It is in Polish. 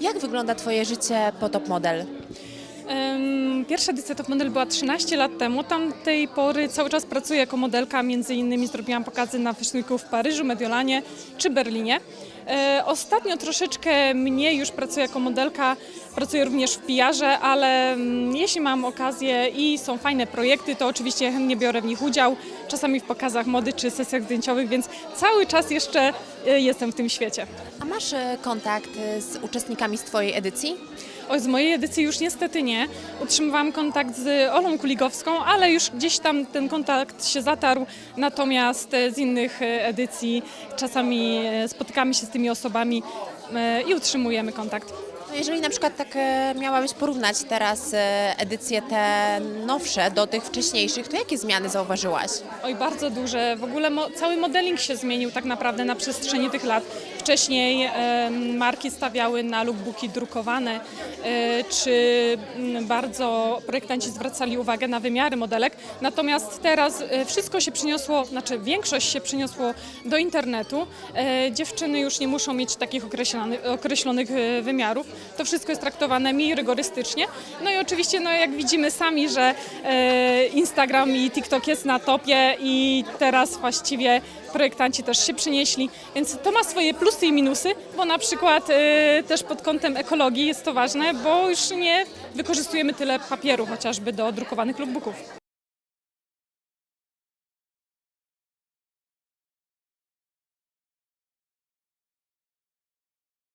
Jak wygląda Twoje życie po top model? Pierwsza edycja Top Model była 13 lat temu. Tam tej pory cały czas pracuję jako modelka. Między innymi zrobiłam pokazy na Fashion w Paryżu, Mediolanie czy Berlinie. E, Ostatnio troszeczkę mniej już pracuję jako modelka. Pracuję również w PR-ze, ale mm, jeśli mam okazję i są fajne projekty, to oczywiście chętnie biorę w nich udział. Czasami w pokazach mody czy sesjach zdjęciowych, więc cały czas jeszcze jestem w tym świecie. A masz e, kontakt e, z uczestnikami z Twojej edycji? Oj, z mojej edycji już niestety nie. Utrzymywałam kontakt z Olą Kuligowską, ale już gdzieś tam ten kontakt się zatarł. Natomiast e, z innych edycji czasami spotykamy się z tymi osobami i utrzymujemy kontakt. Jeżeli na przykład tak e, miałabyś porównać teraz e, edycje te nowsze do tych wcześniejszych, to jakie zmiany zauważyłaś? Oj, bardzo duże. W ogóle mo- cały modeling się zmienił tak naprawdę na przestrzeni tych lat. Wcześniej e, marki stawiały na lookbooki drukowane, e, czy m, bardzo projektanci zwracali uwagę na wymiary modelek. Natomiast teraz e, wszystko się przyniosło, znaczy większość się przyniosło do internetu. E, dziewczyny już nie muszą mieć takich określonych, określonych wymiarów. To wszystko jest traktowane mniej rygorystycznie. No i oczywiście, no jak widzimy sami, że e, Instagram i TikTok jest na topie i teraz właściwie projektanci też się przynieśli, więc to ma swoje plusy i minusy, bo na przykład e, też pod kątem ekologii jest to ważne, bo już nie wykorzystujemy tyle papieru chociażby do drukowanych lookbooków.